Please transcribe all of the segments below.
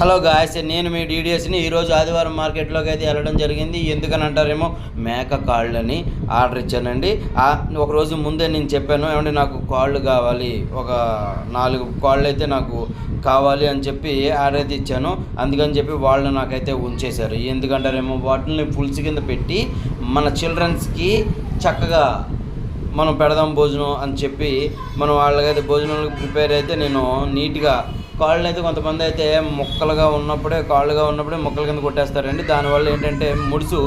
Hello guys నేను మీ డీడీఎస్ని ఈరోజు ఆదివారం మార్కెట్లోకి అయితే వెళ్ళడం జరిగింది. ఎందుకని అంటారేమో మేక కాళ్ళని ఆర్డర్ ఇచ్చానండి. ఒకరోజు ముందే నేను చెప్పాను ఏమంటే నాకు కాళ్ళు కావాలి ఒక నాలుగు కాళ్ళు అయితే నాకు కావాలి అని చెప్పి ఆర్డర్ అయితే ఇచ్చాను. అందుకని చెప్పి వాళ్ళు నాకైతే ఉంచేశారు. ఎందుకంటారేమో వాటిని పులుసు కింద పెట్టి మన చిల్డ్రన్స్కి చక్కగా మనం పెడదాం భోజనం అని చెప్పి మనం వాళ్ళకైతే భోజనాలకు ప్రిపేర్ అయితే నేను నీట్గా కాళ్ళు అయితే కొంతమంది అయితే ముక్కలుగా ఉన్నప్పుడే కాళ్ళుగా ఉన్నప్పుడే మొక్కల కింద కొట్టేస్తారండి. దానివల్ల ఏంటంటే ముడుసు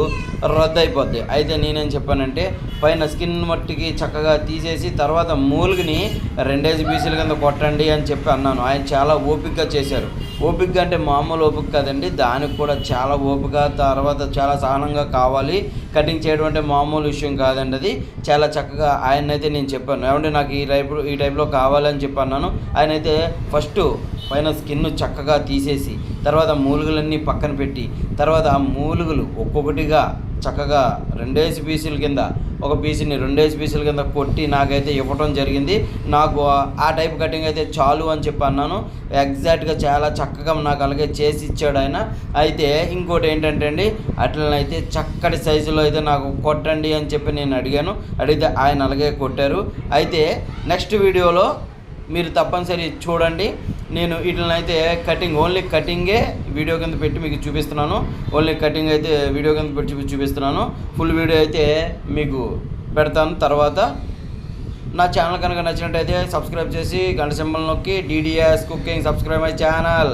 రద్దు అయిపోద్ది అయితే నేనేం చెప్పానంటే పైన స్కిన్ మట్టికి చక్కగా తీసేసి తర్వాత మూలుగుని రెండేసి పీసుల కింద కొట్టండి అని చెప్పి అన్నాను. ఆయన చాలా ఓపికగా చేశారు. ఓపిక అంటే మామూలు ఓపిక కాదండి. దానికి కూడా చాలా ఓపిక తర్వాత చాలా సహనంగా కావాలి. కటింగ్ చేయడం అంటే మామూలు విషయం కాదండి అది. చాలా చక్కగా ఆయన అయితే నేను చెప్పాను. ఏమంటే నాకు ఈ టైప్ ఈ టైప్లో కావాలని చెప్పి అన్నాను. ఆయన అయితే ఫస్ట్ పైన స్కిన్ చక్కగా తీసేసి తర్వాత మూలుగులన్నీ పక్కన పెట్టి తర్వాత ఆ మూలుగులు ఒక్కొక్కటిగా చక్కగా రెండేసి పీసీల కింద ఒక బీసీని రెండేసి పీసీల కింద కొట్టి నాకైతే ఇవ్వటం జరిగింది. నాకు ఆ- ఆ టైప్ కటింగ్ అయితే చాలు అని చెప్పి అన్నాను. ఎగ్జాక్ట్గా చాలా చక్కగా నాకు అలాగే చేసి ఇచ్చాడు ఆయన. అయితే ఇంకోటి ఏంటంటే అండి అట్లనైతే చక్కటి సైజులో అయితే నాకు కొట్టండి అని చెప్పి నేను అడిగాను. అడిగితే ఆయన అలాగే కొట్టారు. అయితే నెక్స్ట్ వీడియోలో మీరు తప్పనిసరి చూడండి. నేను వీటినైతే కటింగ్ ఓన్లీ కటింగే వీడియో కింద పెట్టి మీకు చూపిస్తున్నాను. ఓన్లీ కటింగ్ అయితే వీడియో కింద పెట్టి చూపి- చూపిస్తున్నాను. ఫుల్ వీడియో అయితే మీకు పెడతాను. తర్వాత నా ఛానల్ కనుక నచ్చినట్టయితే సబ్స్క్రైబ్ చేసి గంట సింబల్ నొక్కి DDS cooking subscribe my channel